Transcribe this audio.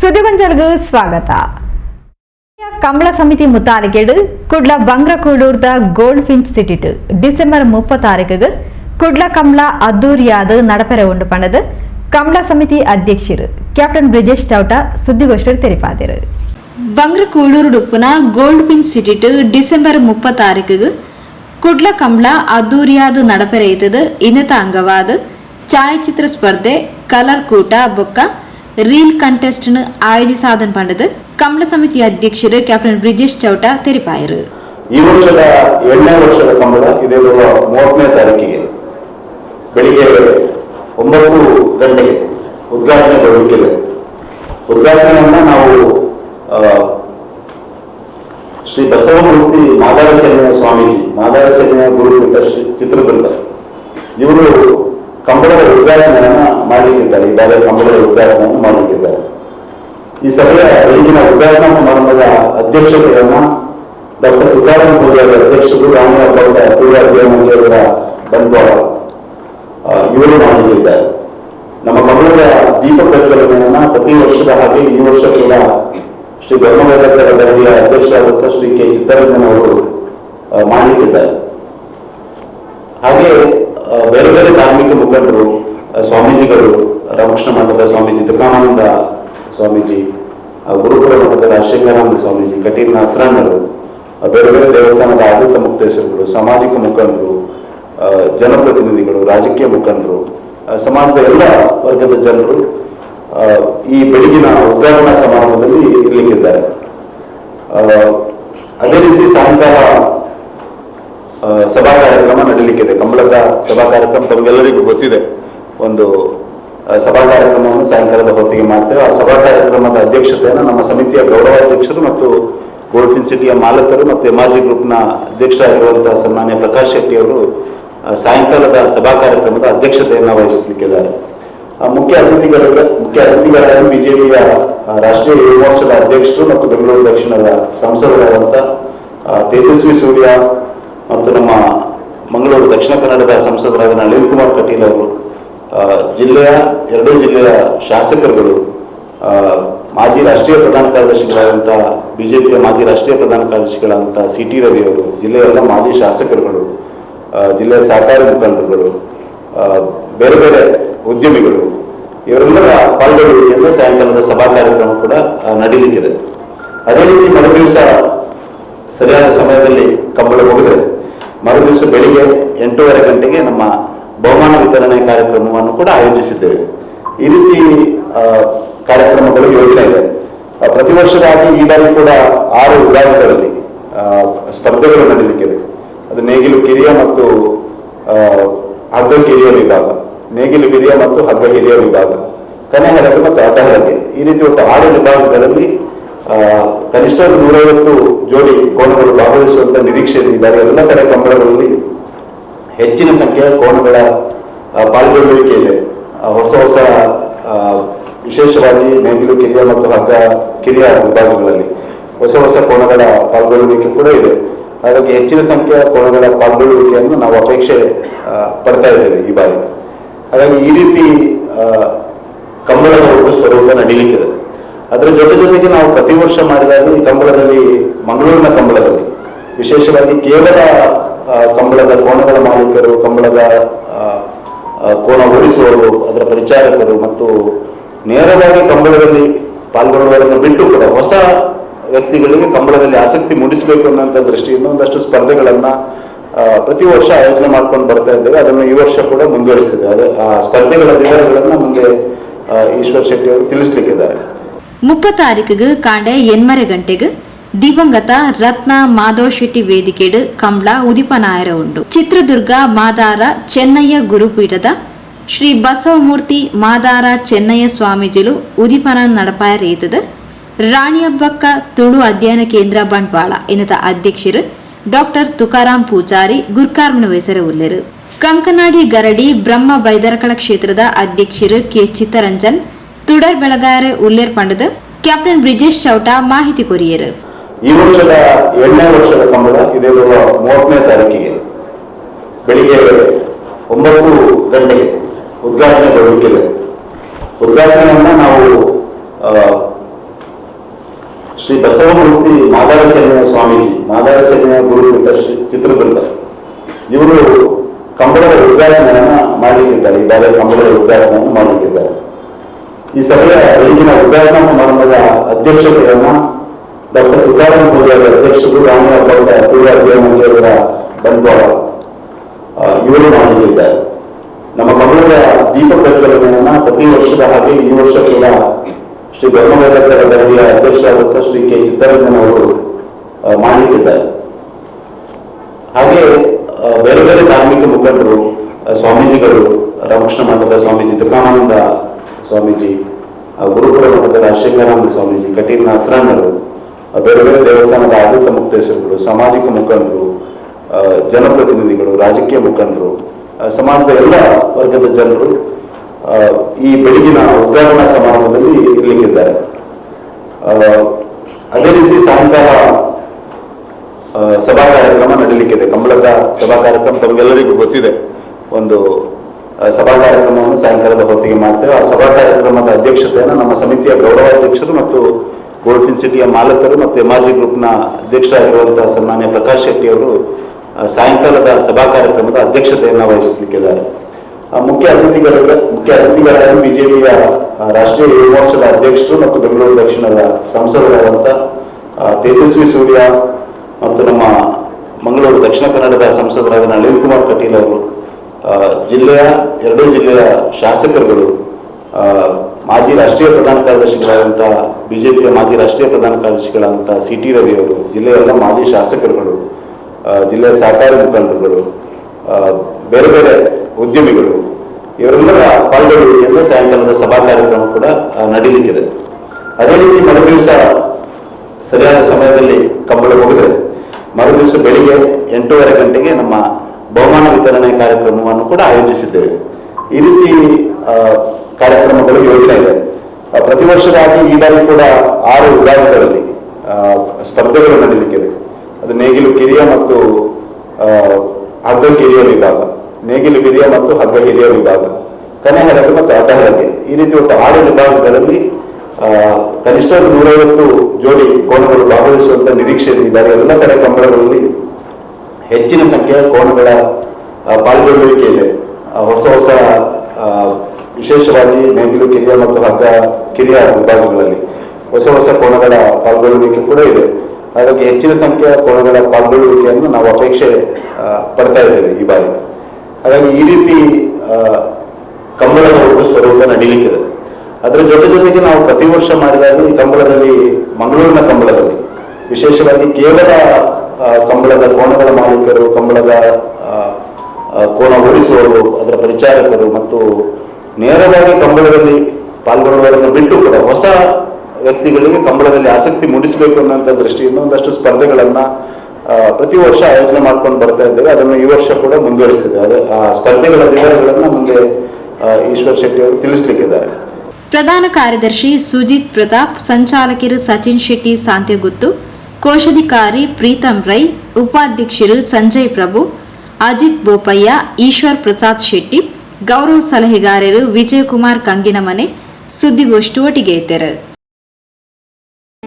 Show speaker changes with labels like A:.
A: ಸ್ವಾಗತ സ്വാഗത ಸಮಿತಿ സമിതി ಕುಡ್ಲ കുഡ്ല ಬಂಗ್ರಕೂಡೂರ್ದ ಗೋಲ್ಡ್ ಫಿನ್ಸ್ ಸಿಟಿಟ್ ಡಿಸೆಂಬರ್ ಮುಪ್ಪತ್ತಾರಕ್ಕೆ ಕುಡ್ಲ ಕಮಲ ಅದ್ದೂರಿಯಾದ ನಡಪೆರೆ ಉಂಡು ಪಣದು ಕಮಲ ಸಮಿತಿ ಅಧ್ಯಕ್ಷರು ಕ್ಯಾಪ್ಟನ್ ಬ್ರಿಜೇಶ್ ಟೌಟ ಸುದ್ದಿಗೋಷ್ಠಿಯಲ್ಲಿ ತೆರಿಪಾದರು ಬಂಗ್ರಕೂಡೂರು ಡುಪ್ಪುನ ಗೋಲ್ಡ್ ಪಿನ್ ಸಿಟಿಟ್ ಡಿಸೆಂಬರ್ ಮುಪ್ಪತ್ತಾರಕ್ಕೆ ಕುಡ್ಲ ಕಮಲ ಅದ್ದೂರಿಯಾದ ನಡಪೆರೆ ಇದ್ದದು ಇನ್ನತ ಅಂಗವಾದ ಛಾಯಾಚಿತ್ರ ಸ್ಪರ್ಧೆ ಕಲರ್ ಕೂಟ ಬೊಕ್ಕ ರೀಲ್ ಕಂಟೆಸ್ಟ್ ಆಯೋಜಿಸಾದನ್ ಪಂಡದು ಕಮಲ ಸಮಿತಿ ಅಧ್ಯಕ್ಷರು ಕ್ಯಾಪ್ಟನ್ ಬ್ರಿಜೇಶ್ ಚೌಟಾ ತೆರಿಪಾಯರು ಈ ವರ್ಷದ ಏಳನೇ ವರ್ಷದ ಕಂಬಳ ಇದೇ ಮೂವತ್ತನೇ ತಾರೀಕಿಗೆ ಬೆಳಿಗ್ಗೆ ಒಂಬತ್ತು ಗಂಟೆಗೆ ಉದ್ಘಾಟನೆಗೊಳ್ಳಲಿದೆ ಉದ್ಘಾಟನೆಯನ್ನ ನಾವು ಶ್ರೀ ಬಸವಮೂರ್ತಿ ಮಾದಾರಚನ್ಯ ಸ್ವಾಮೀಜಿ ಮಾದಾರಚನ್ಯ ಗುರುಪೀಠ ಶ್ರೀ ಚಿತ್ರದುರ್ಗ ಇವರು ಕಂಬಳದ ಉದ್ಘಾಟನೆಯನ್ನ ಮಾಡಲಿಕ್ಕಿದ್ದಾರೆ ಈಗಾಗಲೇ ಕಂಬಳದ ಉದ್ಘಾಟನೆಯನ್ನು ಮಾಡಲಿಕ್ಕಿದ್ದಾರೆ ಈ ಸಭೆಯ ಈಗಿನ ಉದ್ಘಾಟನಾ ಸಮಾರಂಭದ ಅಧ್ಯಕ್ಷತೆಯನ್ನ ಡಾಕ್ಟರ್ ತುಕಾರಾಮ್ ಪೂಜಾರಿ ಅಧ್ಯಕ್ಷರು ರಾಮರಾವ್ ಗೌಡ ಪೂಜಾರಿಯವರ ಬಂಡವಾಳ ಇವರು ಮಾಡಲಿಕ್ಕಿದ್ದಾರೆ ನಮ್ಮ ಕಂಬಳದ ದೀಪ ಪ್ರಜ್ವಲನೆಯನ್ನ ಪ್ರತಿ ವರ್ಷದ ಹಾಗೆ ಈ ವರ್ಷ ಕೂಡ ಶ್ರೀ ಧರ್ಮವೇದಕರ ದರ್ಜೆಯ ಅಧ್ಯಕ್ಷರಾದಂತಹ ಶ್ರೀ ಕೆ ಸಿದ್ದರಾಮಯ್ಯ ಅವರು ಮಾಡಲಿಕ್ಕಿದ್ದಾರೆ ಹಾಗೆ ಮುಖಂಡರು ಸ್ವಾಮೀಜಿಗಳು ರಾಮಕೃಷ್ಣ ಮಠದ ಸ್ವಾಮೀಜಿ ತುಕಾನಂದ ಸ್ವಾಮೀಜಿ ಗುರುಪುರ ಮಠದ ರಾಜಶೇಖರಾನಂದ ಸ್ವಾಮೀಜಿ ಕಟೀಲ್ ನಾಸರಾನರು ಬೇರೆ ಬೇರೆ ದೇವಸ್ಥಾನದ ಆಡಳಿತ ಮುಕ್ತೇಶ್ವರಗಳು ಸಾಮಾಜಿಕ ಮುಖಂಡರು ಜನಪ್ರತಿನಿಧಿಗಳು ರಾಜಕೀಯ ಮುಖಂಡರು ಸಮಾಜದ ಎಲ್ಲ ವರ್ಗದ ಜನರು ಈ ಬೆಳಗಿನ ಉದ್ಘಾಟನಾ ಸಮಾರಂಭದಲ್ಲಿ ಇರಲಿಕ್ಕಿದ್ದಾರೆ ಅದೇ ರೀತಿ ಸಾಯಂಕಾಲ ಸಭಾ ಕಾರ್ಯಕ್ರಮ ಇದೆ ಕಂಬಳದ ಸಭಾ ಕಾರ್ಯಕ್ರಮ ತಮಗೆಲ್ಲರಿಗೂ ಗೊತ್ತಿದೆ ಒಂದು ಸಭಾ ಕಾರ್ಯಕ್ರಮವನ್ನು ಸಾಯಂಕಾಲದ ಹೊತ್ತಿಗೆ ಮಾಡ್ತೇವೆ ಆ ಸಭಾ ಕಾರ್ಯಕ್ರಮದ ಅಧ್ಯಕ್ಷತೆಯನ್ನು ನಮ್ಮ ಸಮಿತಿಯ ಗೌರವಾಧ್ಯಕ್ಷರು ಮತ್ತು ಗೋಲ್ಫಿನ್ ಸಿಟಿಯ ಮಾಲಕರು ಮತ್ತು ಎಮಾಜಿ ಗ್ರೂಪ್ ನ ಗ್ರೂಪ್ನ ಅಧ್ಯಕ್ಷರಾಗಿರುವಂತಹ ಸನ್ಮಾನ್ಯ ಪ್ರಕಾಶ್ ಶೆಟ್ಟಿ ಅವರು ಸಾಯಂಕಾಲದ ಸಭಾ ಕಾರ್ಯಕ್ರಮದ ಅಧ್ಯಕ್ಷತೆಯನ್ನು ವಹಿಸಲಿಕ್ಕಿದ್ದಾರೆ ಮುಖ್ಯ ಅತಿಥಿಗಳ ಮುಖ್ಯ ಅತಿಥಿಗಳಾಗಿ ಬಿಜೆಪಿಯ ರಾಷ್ಟ್ರೀಯ ಯುವ ಅಧ್ಯಕ್ಷರು ಮತ್ತು ಬೆಂಗಳೂರು ದಕ್ಷಿಣದ ಸಂಸದರಾದಂತಹ ತೇಜಸ್ವಿ ಸೂರ್ಯ ಮತ್ತು ನಮ್ಮ ಮಂಗಳೂರು ದಕ್ಷಿಣ ಕನ್ನಡದ ಸಂಸದರಾದ ನಳಿನ್ ಕುಮಾರ್ ಕಟೀಲ್ ಅವರು ಜಿಲ್ಲೆಯ ಎರಡೂ ಜಿಲ್ಲೆಯ ಶಾಸಕರುಗಳು ಮಾಜಿ ರಾಷ್ಟ್ರೀಯ ಪ್ರಧಾನ ಕಾರ್ಯದರ್ಶಿಗಳಾದಂತಹ ಬಿಜೆಪಿಯ ಮಾಜಿ ರಾಷ್ಟ್ರೀಯ ಪ್ರಧಾನ ಕಾರ್ಯದರ್ಶಿಗಳಾದಂತಹ ಸಿ ಟಿ ರವಿ ಅವರು ಜಿಲ್ಲೆಯ ಎಲ್ಲ ಮಾಜಿ ಶಾಸಕರುಗಳು ಜಿಲ್ಲೆಯ ಸಹಕಾರಿ ಮುಖಂಡರುಗಳು ಬೇರೆ ಬೇರೆ ಉದ್ಯಮಿಗಳು ಇವರೆಲ್ಲರ ಪಾಲ್ಗೊಳ್ಳುವಿಕೆಯಿಂದ ಸಾಯಂಕಾಲದ ಸಭಾ ಕಾರ್ಯಕ್ರಮ ಕೂಡ ನಡೀಲಿಕ್ಕಿದೆ ಅದೇ ರೀತಿ ಮರು ದಿವಸ ಸರಿಯಾದ ಸಮಯದಲ್ಲಿ ಕಂಬಳ ಹೋಗಿದೆ ಮರು ದಿವಸ ಬೆಳಿಗ್ಗೆ ಎಂಟೂವರೆ ಗಂಟೆಗೆ ನಮ್ಮ ಬಹುಮಾನ ವಿತರಣೆ ಕಾರ್ಯಕ್ರಮವನ್ನು ಕೂಡ ಆಯೋಜಿಸಿದ್ದೇವೆ ಈ ರೀತಿ ಕಾರ್ಯಕ್ರಮಗಳು ಯೋಜನೆ ಇದೆ ಪ್ರತಿ ವರ್ಷದಾಗಿ ಈ ಬಾರಿ ಕೂಡ ಆರು ವಿಭಾಗಗಳಲ್ಲಿ ಸ್ಪರ್ಧೆಗಳು ನಡೀಲಿಕ್ಕಿದೆ ಅದು ನೇಗಿಲು ಕಿರಿಯ ಮತ್ತು ಹಗ್ಗ ಕಿರಿಯ ವಿಭಾಗ ನೇಗಿಲು ಕಿರಿಯ ಮತ್ತು ಹಗ್ಗ ಹಿರಿಯ ವಿಭಾಗ ಕನೆ ಮತ್ತು ಅಡ್ಡ ಈ ರೀತಿ ಒಟ್ಟು ಆರು ವಿಭಾಗಗಳಲ್ಲಿ ಕನಿಷ್ಠ ನೂರೈವತ್ತು ಜೋಡಿ ಕೋಣಗಳು ಭಾಗವಹಿಸುವಂತ ಇದ್ದಾರೆ ಎಲ್ಲ ಕಡೆ ಕಂಬಳಗಳಲ್ಲಿ ಹೆಚ್ಚಿನ ಸಂಖ್ಯೆಯ ಕೋಣಗಳ ಪಾಲ್ಗೊಳ್ಳುವಿಕೆ ಇದೆ ಹೊಸ ಹೊಸ ವಿಶೇಷವಾಗಿ ಬೆಂಗಳೂರು ಕಿರಿಯ ಮತ್ತು ಹಗ್ಗ ಕಿರಿಯ ವಿಭಾಗಗಳಲ್ಲಿ ಹೊಸ ಹೊಸ ಕೋಣಗಳ ಪಾಲ್ಗೊಳ್ಳುವಿಕೆ ಕೂಡ ಇದೆ ಹಾಗಾಗಿ ಹೆಚ್ಚಿನ ಸಂಖ್ಯೆಯ ಕೋಣಗಳ ಪಾಲ್ಗೊಳ್ಳುವಿಕೆಯನ್ನು ನಾವು ಅಪೇಕ್ಷೆ ಪಡ್ತಾ ಇದ್ದೇವೆ ಈ ಬಾರಿ ಹಾಗಾಗಿ ಈ ರೀತಿ ಕಂಬಳದ ಒಂದು ಸ್ವರೂಪ ನಡೀಲಿಕ್ಕಿದೆ ಅದರ ಜೊತೆ ಜೊತೆಗೆ ನಾವು ಪ್ರತಿ ವರ್ಷ ಮಾಡಿದಾಗ ಈ ಕಂಬಳದಲ್ಲಿ ಮಂಗಳೂರಿನ ಕಂಬಳದಲ್ಲಿ ವಿಶೇಷವಾಗಿ ಕೇವಲ ಕಂಬಳದ ಕೋಣಗಳ ಮಾಲೀಕರು ಕಂಬಳದ ಕೋಣ ಓಡಿಸುವವರು ಅದರ ಪರಿಚಾರಕರು ಮತ್ತು ನೇರವಾಗಿ ಕಂಬಳದಲ್ಲಿ ಪಾಲ್ಗೊಳ್ಳುವವರನ್ನು ಬಿಟ್ಟು ಕೂಡ ಹೊಸ ವ್ಯಕ್ತಿಗಳಿಗೆ ಕಂಬಳದಲ್ಲಿ ಆಸಕ್ತಿ ಮೂಡಿಸಬೇಕು ಅನ್ನೋಂಥ ದೃಷ್ಟಿಯಿಂದ ಒಂದಷ್ಟು ಸ್ಪರ್ಧೆಗಳನ್ನ ಪ್ರತಿ ವರ್ಷ ಆಯೋಜನೆ ಮಾಡ್ಕೊಂಡು ಬರ್ತಾ ಇದ್ದೇವೆ ಅದನ್ನು ಈ ವರ್ಷ ಕೂಡ ಮುಂದುವರಿಸಿದೆ ಅದೇ ಆ ಸ್ಪರ್ಧೆಗಳ ವಿವರಗಳನ್ನು ಮುಂದೆ ಈಶ್ವರ್ ಶೆಟ್ಟಿ ಅವರು
B: ತಿಳಿಸ್ಲಿಕ್ಕಿದ್ದಾರೆ മുപ്പത്താരിക്ക് ಕಾಂಡೆ ಎನ್ಮರೆ ಗಂಟೆಗೆ ದಿವಂಗತ ರತ್ನ ಮಾಧವ್ ಶೆಟ್ಟಿ ವೇದಿಕೆಡು ಕಮ್ಲ ಉದಿಪನಾಯರ ಉಂಡು ಚಿತ್ರದುರ್ಗ ಮಾದಾರ ಚೆನ್ನಯ್ಯ ಗುರುಪೀಠದ ಶ್ರೀ ಬಸವಮೂರ್ತಿ ಮಾದಾರ ಚೆನ್ನಯ್ಯ ಸ್ವಾಮೀಜಿಲು ಉದಿಪನ ನಡಪಾಯ ರಾಣಿಯಬ್ಬಕ್ಕ ತುಳು ಅಧ್ಯಯನ ಕೇಂದ್ರ ಬಂಟ್ವಾಳ ಎನ್ನದ ಅಧ್ಯಕ್ಷರು ಡಾಕ್ಟರ್ ತುಕಾರಾಂ ಪೂಜಾರಿ ಗುರ್ಕಾರ್ಮನ ವೆಸರ ಉಲ್ಲರು ಕಂಕನಾಡಿ ಗರಡಿ ಬ್ರಹ್ಮ ಬೈದರಕಳ ಕ್ಷೇತ್ರದ ಅಧ್ಯಕ್ಷರು ಕೆ ಚಿತ್ತರಂಜನ್ ಬೆಳಗಾರೆ ಉಲ್ಲೇರ್ ಪಂಡದ ಕ್ಯಾಪ್ಟನ್ ಬ್ರಿಜೇಶ್ ಚೌಟಾ ಮಾಹಿತಿ ಕೊರಿಯರು
C: ಈ ವರ್ಷದ ಎರಡನೇ ವರ್ಷದ ಕಂಬಳ ಇದೇ ಮೂವತ್ತನೇ ತಾರೀಕಿಗೆ ಬೆಳಿಗ್ಗೆ ಒಂಬತ್ತು ಗಂಟೆಗೆ ಉದ್ಘಾಟನೆಗೊಳ್ಳಲಿದೆ ಉದ್ಘಾಟನೆಯನ್ನ ನಾವು ಶ್ರೀ ಬಸವಮೂರ್ತಿ ಮಾದಾರಚನ್ಯ ಸ್ವಾಮೀಜಿ ಮಾದಾರಚನ್ಯ ಗುರು ಶ್ರೀ ಚಿತ್ರದುರ್ಗ ಇವರು ಕಂಬಳದ ಉದ್ಘಾಟನೆಯನ್ನ ಮಾಡಲಿಕ್ಕಿದ್ದಾರೆ ಈಗಾಗಲೇ ಕಂಬಳದ ಉದ್ಘಾಟನೆಯನ್ನು ಮಾಡಲಿಕ್ಕಿದ್ದಾರೆ ಈ ಸಭೆಯ ಈಗಿನ ಉದ್ಘಾಟನಾ ಸಮಾರಂಭದ ಅಧ್ಯಕ್ಷತೆಯನ್ನ ಡಾಕ್ಟರ್ ಸುಧಾರಣ ಮೋದಿ ಅವರ ಅಧ್ಯಕ್ಷರು ರಾಮನಾಥ್ ದೇವಮೂರ್ತಿ ಅವರ ಇವರು ಮಾಡಲಿದ್ದಾರೆ ನಮ್ಮ ಮಗಳ ದೀಪ ಪ್ರಜ್ವಲನೆಯನ್ನ ಪ್ರತಿ ವರ್ಷದ ಹಾಗೆ ಈ ವರ್ಷ ಕೂಡ ಶ್ರೀ ಧರ್ಮವೇದಕರ ಗಡಿಯ ಅಧ್ಯಕ್ಷರಾದಂತಹ ಶ್ರೀ ಕೆ ಸಿದ್ದರಾಮಯ್ಯ ಅವರು ಮಾಡಿಟ್ಟಿದ್ದಾರೆ ಹಾಗೆ ಬೇರೆ ಬೇರೆ ಧಾರ್ಮಿಕ ಮುಖಂಡರು ಸ್ವಾಮೀಜಿಗಳು ರಾಮಕೃಷ್ಣ ಮಠದ ಸ್ವಾಮೀಜಿ ತುಕಾನಂದ ಸ್ವಾಮೀಜಿ ಗುರುಕುಲ ಮಠದ ಶಿಂಗಾನಂದ ಸ್ವಾಮೀಜಿ ಕಟೀಲ್ ನಾಸರಣ್ಣರು ಬೇರೆ ಬೇರೆ ದೇವಸ್ಥಾನದ ಆಡಳಿತ ಮುಕ್ತೇಶ್ವರಗಳು ಸಾಮಾಜಿಕ ಮುಖಂಡರು ಜನಪ್ರತಿನಿಧಿಗಳು ರಾಜಕೀಯ ಮುಖಂಡರು ಸಮಾಜದ ಎಲ್ಲ ವರ್ಗದ ಜನರು ಈ ಬೆಳಗಿನ ಉದ್ಘಾಟನಾ ಸಮಾರಂಭದಲ್ಲಿ ಇರಲಿಕ್ಕಿದ್ದಾರೆ ಅದೇ ರೀತಿ ಸಾಯಂಕಾಲ ಸಭಾ ಕಾರ್ಯಕ್ರಮ ನಡೀಲಿಕ್ಕಿದೆ ಕಂಬಳದ ಸಭಾ ಕಾರ್ಯಕ್ರಮ ತಮಗೆಲ್ಲರಿಗೂ ಗೊತ್ತಿದೆ ಒಂದು ಸಭಾ ಕಾರ್ಯಕ್ರಮವನ್ನು ಸಾಯಂಕಾಲದ ಹೊತ್ತಿಗೆ ಮಾಡ್ತೇವೆ ಆ ಸಭಾ ಕಾರ್ಯಕ್ರಮದ ಅಧ್ಯಕ್ಷತೆಯನ್ನು ನಮ್ಮ ಸಮಿತಿಯ ಗೌರವಾಧ್ಯಕ್ಷರು ಮತ್ತು ಗೋಲ್ಫಿನ್ ಸಿಟಿಯ ಮಾಲಕರು ಮತ್ತು ಎಮಾಜಿ ಗ್ರೂಪ್ನ ನ ಗ್ರೂಪ್ನ ಅಧ್ಯಕ್ಷರಾಗಿರುವಂತಹ ಸನ್ಮಾನ್ಯ ಪ್ರಕಾಶ್ ಶೆಟ್ಟಿ ಅವರು ಸಾಯಂಕಾಲದ ಸಭಾ ಕಾರ್ಯಕ್ರಮದ ಅಧ್ಯಕ್ಷತೆಯನ್ನು ವಹಿಸಲಿಕ್ಕಿದ್ದಾರೆ ಮುಖ್ಯ ಅತಿಥಿಗಳ ಮುಖ್ಯ ಅತಿಥಿಗಳಾಗಿ ಬಿಜೆಪಿಯ ರಾಷ್ಟ್ರೀಯ ಯುವ ಅಧ್ಯಕ್ಷರು ಮತ್ತು ಬೆಂಗಳೂರು ದಕ್ಷಿಣದ ಸಂಸದರಾದಂತಹ ತೇಜಸ್ವಿ ಸೂರ್ಯ ಮತ್ತು ನಮ್ಮ ಮಂಗಳೂರು ದಕ್ಷಿಣ ಕನ್ನಡದ ಸಂಸದರಾದ ನಳಿನ್ ಕುಮಾರ್ ಕಟೀಲ್ ಅವರು ಜಿಲ್ಲೆಯ ಎರಡೂ ಜಿಲ್ಲೆಯ ಶಾಸಕರುಗಳು ಮಾಜಿ ರಾಷ್ಟ್ರೀಯ ಪ್ರಧಾನ ಕಾರ್ಯದರ್ಶಿಗಳಾದಂತಹ ಬಿಜೆಪಿಯ ಮಾಜಿ ರಾಷ್ಟ್ರೀಯ ಪ್ರಧಾನ ಕಾರ್ಯದರ್ಶಿಗಳಾದಂತಹ ಸಿ ಟಿ ರವಿ ಅವರು ಜಿಲ್ಲೆಯ ಮಾಜಿ ಶಾಸಕರುಗಳು ಜಿಲ್ಲೆಯ ಸಹಕಾರಿ ಮುಖಂಡರುಗಳು ಬೇರೆ ಬೇರೆ ಉದ್ಯಮಿಗಳು ಇವರೆಲ್ಲರ ಪಾಲ್ಗೊಳ್ಳುವಿಕೆಯಿಂದ ಸಾಯಂಕಾಲದ ಸಭಾ ಕಾರ್ಯಕ್ರಮ ಕೂಡ ನಡೀಲಿಕ್ಕಿದೆ ಅದೇ ರೀತಿ ಮರು ದಿವಸ ಸರಿಯಾದ ಸಮಯದಲ್ಲಿ ಕಂಬಳ ಹೋಗಿದೆ ಮರು ದಿವಸ ಬೆಳಿಗ್ಗೆ ಎಂಟೂವರೆ ಗಂಟೆಗೆ ನಮ್ಮ ವಿತರಣೆ ಕಾರ್ಯಕ್ರಮವನ್ನು ಕೂಡ ಆಯೋಜಿಸಿದ್ದೇವೆ ಈ ರೀತಿ ಕಾರ್ಯಕ್ರಮಗಳು ಯೋಜನೆ ಇದೆ ಪ್ರತಿ ವರ್ಷದಾಗಿ ಈ ಬಾರಿ ಕೂಡ ಆರು ವಿಭಾಗಗಳಲ್ಲಿ ಸ್ಪರ್ಧೆಗಳು ನಡೀಲಿಕ್ಕಿದೆ ಅದು ನೇಗಿಲು ಕಿರಿಯ ಮತ್ತು ಹಗ್ಗ ಕಿರಿಯ ವಿಭಾಗ ನೇಗಿಲು ಕಿರಿಯ ಮತ್ತು ಹಗ್ಗ ಕಿರಿಯ ವಿಭಾಗ ಕನೆ ಮತ್ತು ಅಡ್ಡ ಈ ರೀತಿ ಒಟ್ಟು ಆರು ವಿಭಾಗಗಳಲ್ಲಿ ಕನಿಷ್ಠ ನೂರೈವತ್ತು ಜೋಡಿ ಕೋಣಗಳು ಭಾಗವಹಿಸುವಂತಹ ನಿರೀಕ್ಷೆ ಇದ್ದಾರೆ ಎಲ್ಲ ಕಡೆ ಕಂಬಳಗಳಲ್ಲಿ ಹೆಚ್ಚಿನ ಸಂಖ್ಯೆಯ ಕೋಣಗಳ ಪಾಲ್ಗೊಳ್ಳುವಿಕೆ ಇದೆ ಹೊಸ ಹೊಸ ವಿಶೇಷವಾಗಿ ಬೆಂಗಳೂರು ಕಿರಿಯ ಮತ್ತು ಹಗ್ಗ ಕಿರಿಯ ವಿಭಾಗಗಳಲ್ಲಿ ಹೊಸ ಹೊಸ ಕೋಣಗಳ ಪಾಲ್ಗೊಳ್ಳುವಿಕೆ ಕೂಡ ಇದೆ ಹಾಗಾಗಿ ಹೆಚ್ಚಿನ ಸಂಖ್ಯೆಯ ಕೋಣಗಳ ಪಾಲ್ಗೊಳ್ಳುವಿಕೆಯನ್ನು ನಾವು ಅಪೇಕ್ಷೆ ಪಡ್ತಾ ಇದ್ದೇವೆ ಈ ಬಾರಿ ಹಾಗಾಗಿ ಈ ರೀತಿ ಕಂಬಳದ ಒಂದು ಸ್ವರೂಪ ನಡೀಲಿಕ್ಕಿದೆ ಅದರ ಜೊತೆ ಜೊತೆಗೆ ನಾವು ಪ್ರತಿ ವರ್ಷ ಮಾಡಿದಾಗ ಈ ಕಂಬಳದಲ್ಲಿ ಮಂಗಳೂರಿನ ಕಂಬಳದಲ್ಲಿ ವಿಶೇಷವಾಗಿ ಕೇವಲ ಕಂಬಳದ ಕೋಣಗಳ ಮಾಲೀಕರು ಕಂಬಳದ ಕೋನಗೊಳಿಸುವರು ಅದರ ಪರಿಚಾರಕರು ಮತ್ತು ನೇರವಾಗಿ ಕಂಬಳದಲ್ಲಿ ಪಾಲ್ಗೊಳ್ಳುವುದನ್ನು ಬಿಟ್ಟು ಹೊಸ ವ್ಯಕ್ತಿಗಳಿಗೆ ಕಂಬಳದಲ್ಲಿ ಆಸಕ್ತಿ ಮೂಡಿಸಬೇಕು ಅನ್ನೋಂಥ ದೃಷ್ಟಿಯಿಂದ ಒಂದಷ್ಟು ಸ್ಪರ್ಧೆಗಳನ್ನು ಪ್ರತಿ ವರ್ಷ ಆಯೋಜನೆ ಮಾಡ್ಕೊಂಡು ಬರ್ತಾ ಇದ್ದೇವೆ ಅದನ್ನು ಈ ವರ್ಷ ಕೂಡ ಮುಂದುವರಿಸಿದೆ ಅದೇ ಆ ಸ್ಪರ್ಧೆಗಳ ವಿವರಗಳನ್ನು ಮುಂದೆ ಈಶ್ವರ್ ಶೆಟ್ಟಿ ಅವರು ತಿಳಿಸಲಿಕ್ಕಿದ್ದಾರೆ
D: ಪ್ರಧಾನ ಕಾರ್ಯದರ್ಶಿ ಸುಜಿತ್ ಪ್ರತಾಪ್ ಸಂಚಾಲಕರು ಸಚಿನ್ ಶೆಟ್ಟಿ ಸಾಂತ್ಯಗುತ್ತು ಕೋಶಾಧಿಕಾರಿ ಪ್ರೀತಂ ರೈ ಉಪಾಧ್ಯಕ್ಷರು ಸಂಜಯ್ ಪ್ರಭು ಅಜಿತ್ ಬೋಪಯ್ಯ ಈಶ್ವರ್ ಪ್ರಸಾದ್ ಶೆಟ್ಟಿ ಗೌರವ ಸಲಹೆಗಾರರು ವಿಜಯಕುಮಾರ್ ಕಂಗಿನಮನೆ ಸುದ್ದಿಗೋಷ್ಠಿ ಒಟ್ಟಿಗೆ ಇದ್ದರು